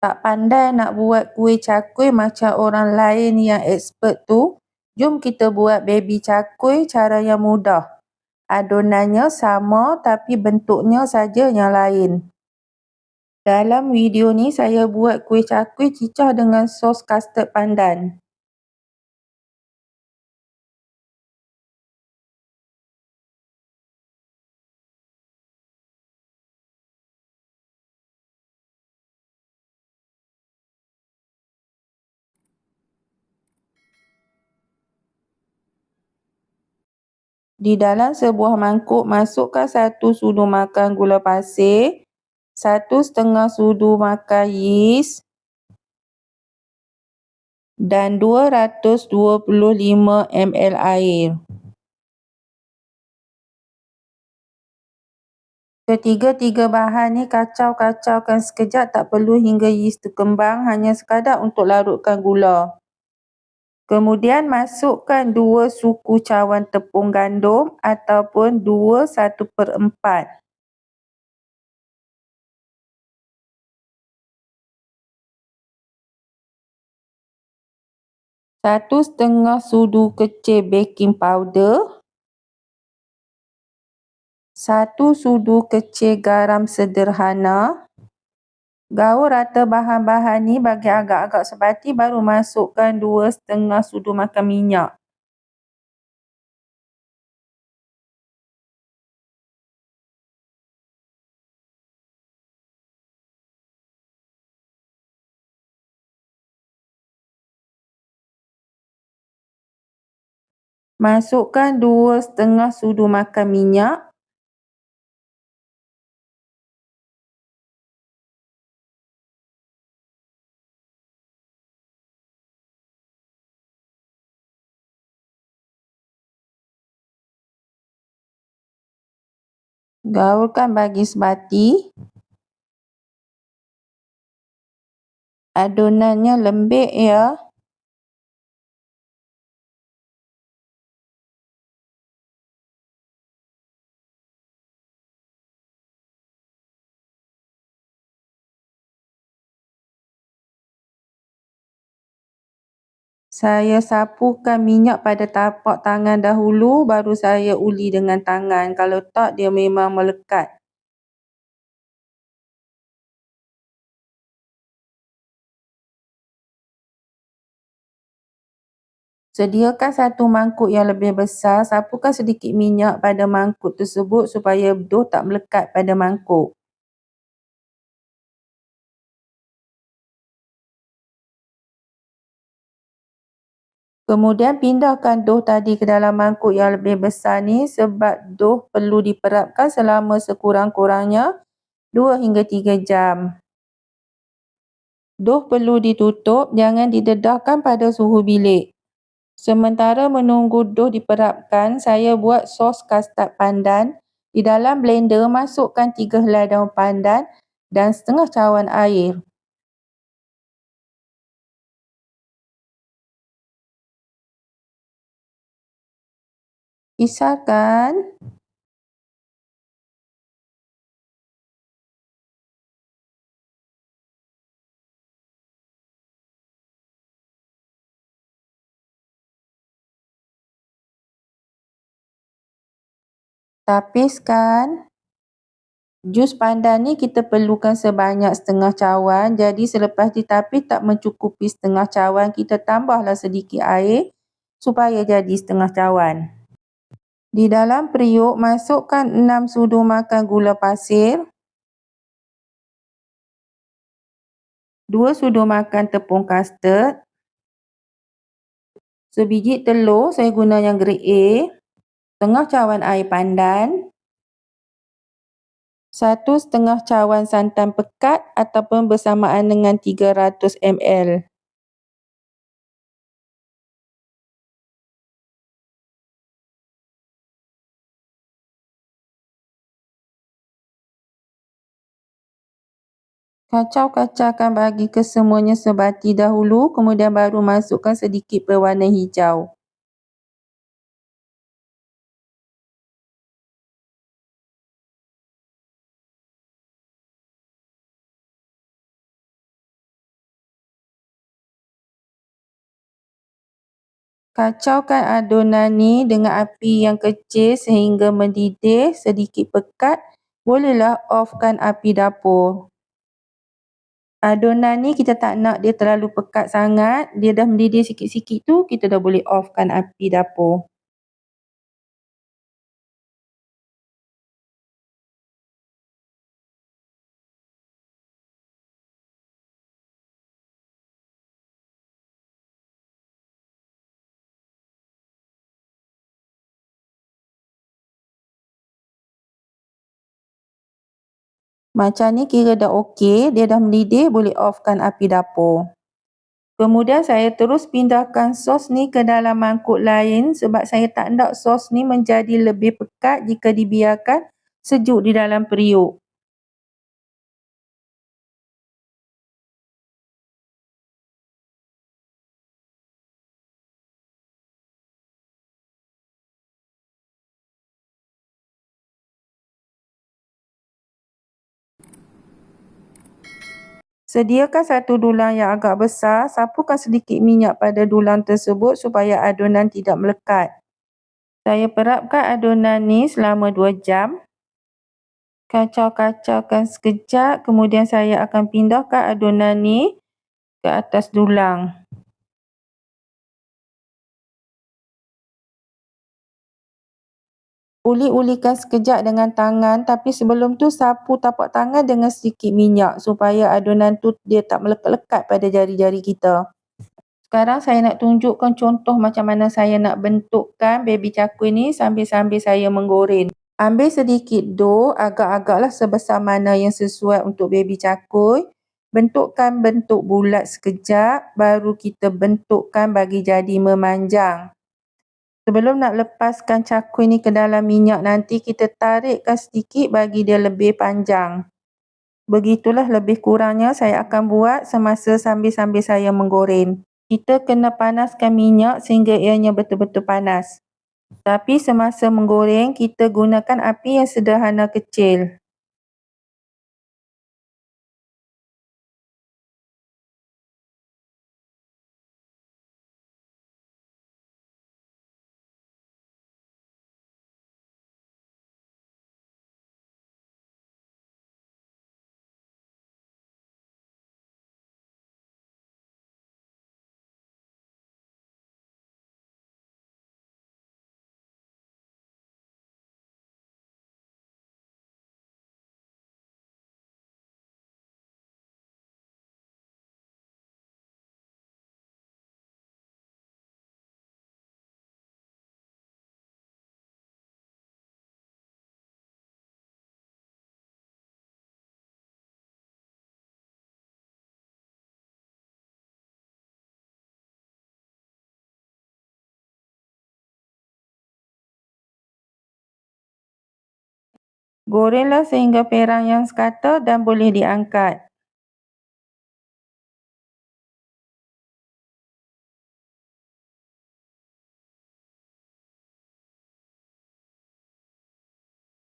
Tak pandai nak buat kuih cakwe macam orang lain yang expert tu, jom kita buat baby cakwe cara yang mudah. Adonannya sama tapi bentuknya saja yang lain. Dalam video ni saya buat kuih cakwe cicah dengan sos kastard pandan. Di dalam sebuah mangkuk, masukkan satu sudu makan gula pasir, satu setengah sudu makan yis dan 225 ml air. Ketiga-tiga bahan ni kacau-kacaukan sekejap, tak perlu hingga yis tu kembang, hanya sekadar untuk larutkan gula. Kemudian masukkan dua suku cawan tepung gandum ataupun dua satu per empat. Satu setengah sudu kecil baking powder. Satu sudu kecil garam sederhana. Gaul rata bahan-bahan ni bagi agak-agak sebati baru masukkan dua setengah sudu makan minyak. Masukkan dua setengah sudu makan minyak. Gaulkan bagi sebati. Adonannya lembik ya. Saya sapukan minyak pada tapak tangan dahulu, baru saya uli dengan tangan. Kalau tak, dia memang melekat. Sediakan satu mangkuk yang lebih besar, sapukan sedikit minyak pada mangkuk tersebut supaya dough tak melekat pada mangkuk. Kemudian pindahkan dough tadi ke dalam mangkuk yang lebih besar ni sebab dough perlu diperapkan selama sekurang-kurangnya 2 hingga 3 jam. Dough perlu ditutup, jangan didedahkan pada suhu bilik. Sementara menunggu dough diperapkan, saya buat sos kastard pandan. Di dalam blender, masukkan 3 helai daun pandan dan setengah cawan air. Pisahkan. Tapiskan. Jus pandan ni kita perlukan sebanyak setengah cawan. Jadi selepas ditapis tak mencukupi setengah cawan, kita tambahlah sedikit air supaya jadi setengah cawan. Di dalam periuk, masukkan 6 sudu makan gula pasir, 2 sudu makan tepung kastard, sebiji telur, saya guna yang grade A, setengah cawan air pandan, satu setengah cawan santan pekat ataupun bersamaan dengan 300 ml. Kacau-kacaukan bagi kesemuanya sebati dahulu kemudian baru masukkan sedikit pewarna hijau. Kacaukan adunan ni dengan api yang kecil sehingga mendidih sedikit pekat. Bolehlah offkan api dapur. Adunan ni kita tak nak dia terlalu pekat sangat. Dia dah mendidih sikit-sikit tu, kita dah boleh offkan api dapur. Macam ni kira dah okey, dia dah mendidih, boleh offkan api dapur. Kemudian saya terus pindahkan sos ni ke dalam mangkuk lain sebab saya tak nak sos ni menjadi lebih pekat jika dibiarkan sejuk di dalam periuk. Sediakan satu dulang yang agak besar, sapukan sedikit minyak pada dulang tersebut supaya adunan tidak melekat. Saya perapkan adunan ni selama 2 jam. Kacau-kacaukan sekejap, kemudian saya akan pindahkan adunan ni ke atas dulang. Uli-ulikan sekejap dengan tangan tapi sebelum tu sapu tapak tangan dengan sedikit minyak supaya adunan tu dia tak melekat-lekat pada jari-jari kita. Sekarang saya nak tunjukkan contoh macam mana saya nak bentukkan baby cakwe ni sambil-sambil saya menggoreng. Ambil sedikit dough, agak-agaklah sebesar mana yang sesuai untuk baby cakwe. Bentukkan bentuk bulat sekejap, baru kita bentukkan bagi jadi memanjang. Sebelum nak lepaskan cakwe ni ke dalam minyak nanti, kita tarikkan sedikit bagi dia lebih panjang. Begitulah lebih kurangnya saya akan buat semasa sambil-sambil saya menggoreng. Kita kena panaskan minyak sehingga ianya betul-betul panas. Tapi semasa menggoreng, kita gunakan api yang sederhana kecil. Gorenglah sehingga perang yang sekata dan boleh diangkat.